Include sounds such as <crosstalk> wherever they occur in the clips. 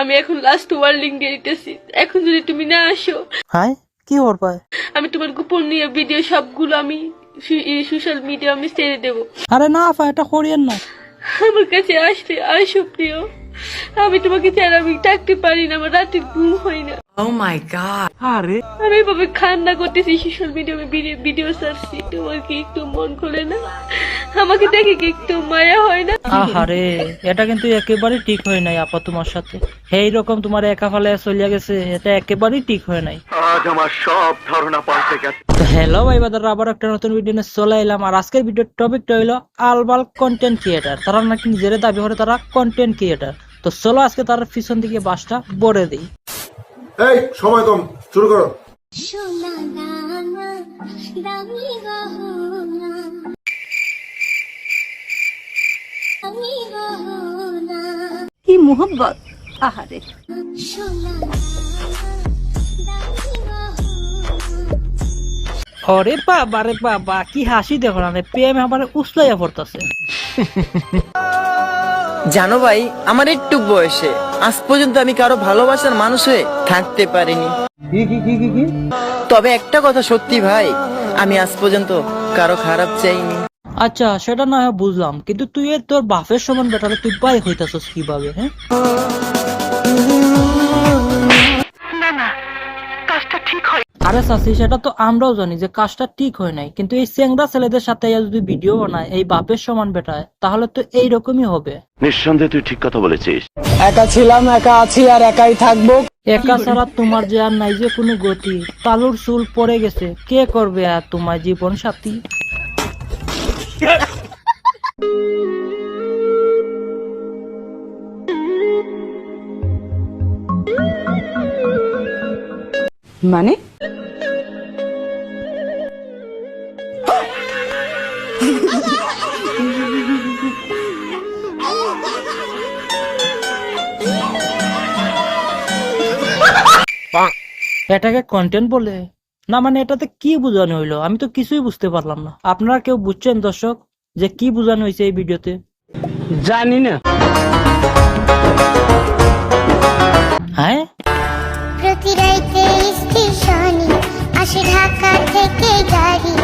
আমি এখন last warning দিয়ে দিতেছি। এখন যদি তুমি না আসো হ্যাঁ কি করবা আমি তোমার গোপন নিয়ে ভিডিও সবগুলো আমি সোশ্যাল মিডিয়া আমি ছেড়ে দেবো। আরে না আপা এটা করিয়েন না। আমার কাছে আসতে আসো প্রিয়। আমি তোমাকে ছাড়া আমি থাকতে পারি না আমার রাতে ঘুম হয় না। Oh my god. আরে। আমি এভাবে করতেছি সোশ্যাল মিডিয়া ভিডিও তোমার কি একটু মন খোলে না? আমাকে দেখে কি একটু মায়া হয় না? আহারে এটা কিন্তু একেবারেই ঠিক হয় নাই আপা তোমার সাথে। এই রকম তোমার একা ফালে চলিয়া গেছে এটা ঠিক হয় নাই। আজ আমার সব ধারণা পাল্টে গেছে। তো হ্যালো ভাই বাদার আবার একটা নতুন ভিডিও নিয়ে চলে এলাম। আর আজকের ভিডিওর টপিকটা হইল আলবাল কন্টেন্ট ক্রিয়েটার তারা নাকি নিজের দাবি করে তারা কন্টেন্ট ক্রিয়েটার তো চলো আজকে তার পিছন দিকে বাসটা বড়ে দিই। এই সময় কম শুরু করো। কি মোহব্বত আহারে। ওরে বাবা রে বাবা কি হাসি দেখো না প্রেম আবার উসলাইয়া পড়তাছে। <laughs> জানো ভাই আমার একটু বয়সে। আজ পর্যন্ত আমি কারও ভালোবাসার মানুষ হয়ে থাকতে পারিনি। তবে একটা কথা সত্যি ভাই আমি আজ পর্যন্ত কারও খারাপ চাইনি। আচ্ছা সেটা না বুঝলাম কিন্তু তুই এর তোর বাপের সমান বেটারে তুই পাই হইতাছস কীভাবে হ্যাঁ? আরে চাষি সেটা তো আমরাও জানি যে কাজটা ঠিক হয় নাই। কিন্তু এই চেংরা ছেলেদের সাথে যদি ভিডিও বানায় এই বাপের সমান বেটায় তাহলে তো এইরকমই হবে। নিঃসন্দেহে তুই ঠিক কথা বলেছিস। একা ছিলাম একা আছি আর একাই থাকব। একা ছাড়া তোমার যে আর নাই যে কোনো গতি তালুর চুল পড়ে গেছে কে করবে আর তোমার জীবন সাথী? মানে? এটাকে কন্টেন্ট বলে? না মানে এটাতে কি বোঝানো হইল? আমি তো কিছুই বুঝতে পারলাম না। আপনারা কেউ বুঝছেন দর্শক যে কি বোঝানো হয়েছে এই ভিডিওতে? জানি না। হ্যাঁ? প্রতি রাইতে স্টেশনে আসে ঢাকা থেকে গাড়ি।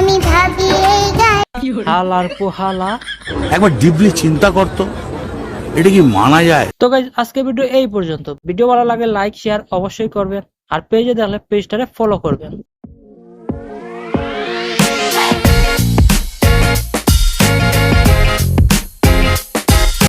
আমি ভাবি এই গাড়ি হালার পোহালা। একবার ডিপলি চিন্তা করতো এটা কি মানা যায়? তো গাইজ আজকে ভিডিও এই পর্যন্ত। ভিডিও ভালো লাগে লাইক শেয়ার অবশ্যই করবেন। আর পেজে দেখলে পেজটারে ফলো করবেন।